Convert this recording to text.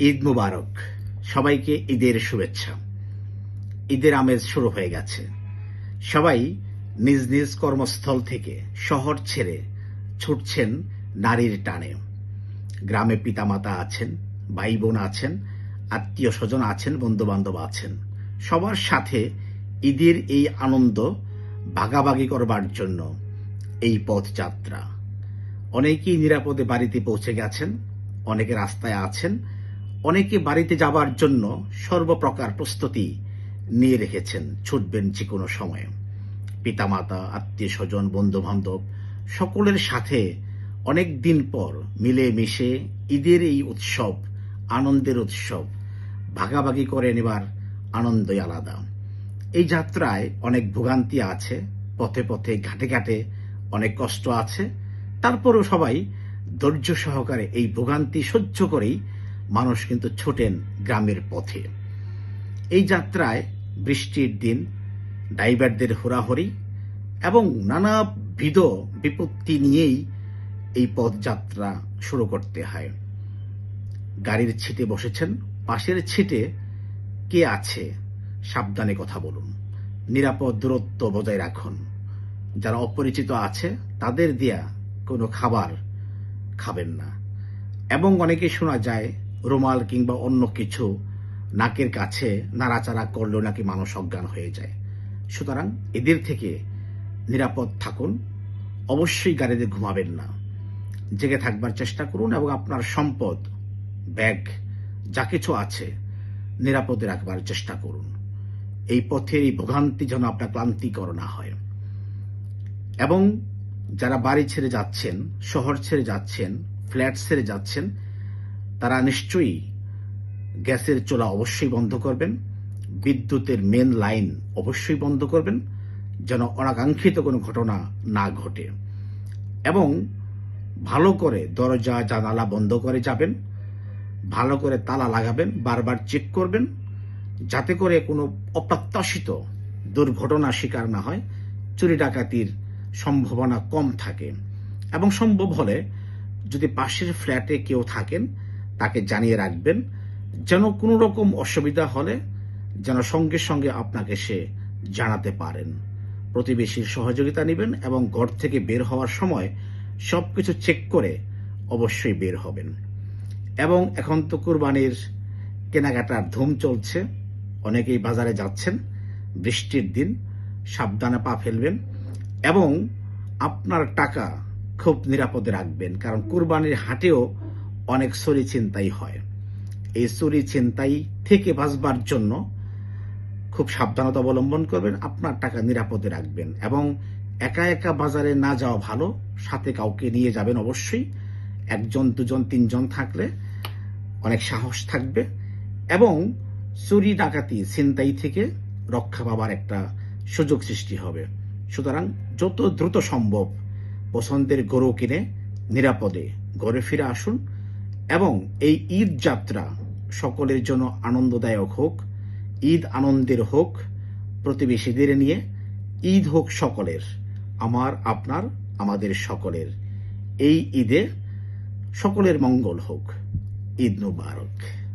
ঈদ মুবারক। সবাইকে ঈদের শুভেচ্ছা। ঈদের আমেজ শুরু হয়ে গেছে। সবাই নিজ নিজ কর্মস্থল থেকে শহর ছেড়ে ছুটছেন নারীর টানে। গ্রামে পিতামাতা আছেন ভাই বোন আছেন আত্মীয় স্বজন আছেন বন্ধু বান্ধব আছেন। সবার সাথে ঈদের এই আনন্দ ভাগাভাগি করবার জন্য এই পথযাত্রা। অনেকেই নিরাপদে বাড়িতে পৌঁছে গেছেন, অনেকে রাস্তায় আছেন অনেকে বাড়িতে যাবার জন্য সর্বপ্রকার প্রস্তুতি নিয়ে রেখেছেন, ছুটবেন যে কোনো সময়ে। পিতামাতা আত্মীয় স্বজন বন্ধু বান্ধব সকলের সাথে অনেক দিন পর মিলে মিশে ঈদের এই উৎসব, আনন্দের উৎসব ভাগাভাগি করে নেবার আনন্দই আলাদা। এই যাত্রায় অনেক ভোগান্তি আছে, পথে পথে, ঘাটে ঘাটে অনেক কষ্ট আছে। তারপরেও সবাই ধৈর্য সহকারে এই ভোগান্তি সহ্য করেই মানুষ কিন্তু ছোটেন গ্রামের পথে। এই যাত্রায় বৃষ্টির দিন ড্রাইভারদের হোরাহরি এবং নানাবিধ বিপত্তি নিয়েই এই পথযাত্রা শুরু করতে হয়। গাড়ির ছিটে বসেছেন, পাশের ছিটে কে আছে সাবধানে কথা বলুন। নিরাপদ দূরত্ব বজায় রাখুন। যারা অপরিচিত আছে, তাদের দেয়া কোনো খাবার খাবেন না। এবং অনেকে শোনা যায় রুমাল কিংবা অন্য কিছু নাকের কাছে নাড়াচাড়া করলেও নাকি মানুষ অজ্ঞান হয়ে যায়। সুতরাং এদের থেকে নিরাপদ থাকুন। অবশ্যই গাড়িতে ঘুমাবেন না। জেগে থাকবার চেষ্টা করুন এবং আপনার সম্পদ, ব্যাগ, যা কিছু আছে নিরাপদে রাখবার চেষ্টা করুন। এই পথের এই ভোগান্তি যেন আপনার ক্লান্তিকর না হয়। এবং যারা বাড়ি ছেড়ে যাচ্ছেন, শহর ছেড়ে যাচ্ছেন, ফ্ল্যাট ছেড়ে যাচ্ছেন তারা নিশ্চয়ই গ্যাসের চোলা অবশ্যই বন্ধ করবেন, বিদ্যুতের মেন লাইন অবশ্যই বন্ধ করবেন, যেন অনাকাঙ্ক্ষিত কোনো ঘটনা না ঘটে। এবং ভালো করে দরজা, জানালা বন্ধ করে যাবেন, ভালো করে তালা লাগাবেন, বারবার চেক করবেন, যাতে করে কোনো অপ্রত্যাশিত দুর্ঘটনার শিকার না হয়, চুরি ডাকাতির সম্ভাবনা কম থাকে। এবং সম্ভব হলে যদি পাশের ফ্ল্যাটে কেউ থাকেন তাকে জানিয়ে রাখবেন, যেন কোনো রকম অসুবিধা হলে যেন সঙ্গে সঙ্গে আপনাকে সে জানাতে পারেন। প্রতিবেশীর সহযোগিতা নেবেন এবং ঘর থেকে বের হওয়ার সময় সবকিছু চেক করে অবশ্যই বের হবেন। এবং এখন তো কুরবানির কেনাকাটার ধুম চলছে, অনেকেই বাজারে যাচ্ছেন, বৃষ্টির দিন, সাবধানে পা ফেলবেন এবং আপনার টাকা খুব নিরাপদে রাখবেন। কারণ কুরবানির হাটেও অনেক চুরি ছিনতাই হয়। এই চুরি ছিনতাই থেকে বাঁচবার জন্য খুব সাবধানতা অবলম্বন করবেন, আপনার টাকা নিরাপদে রাখবেন এবং একা একা বাজারে না যাওয়া ভালো, সাথে কাউকে নিয়ে যাবেন অবশ্যই। একজন, দুজন, তিনজন থাকলে অনেক সাহস থাকবে এবং চুরি, ডাকাতি, ছিনতাই থেকে রক্ষা পাবার একটা সুযোগ সৃষ্টি হবে। সুতরাং যত দ্রুত সম্ভব, পছন্দের গরু কিনে নিরাপদে ঘরে ফিরে আসুন। এবং এই ঈদ যাত্রা সকলের জন্য আনন্দদায়ক হোক, ঈদ আনন্দের হোক, প্রতিবেশীদের নিয়ে, ঈদ হোক সকলের, আমার, আপনার, আমাদের সকলের। এই ঈদে সকলের মঙ্গল হোক। ঈদ মুবারক।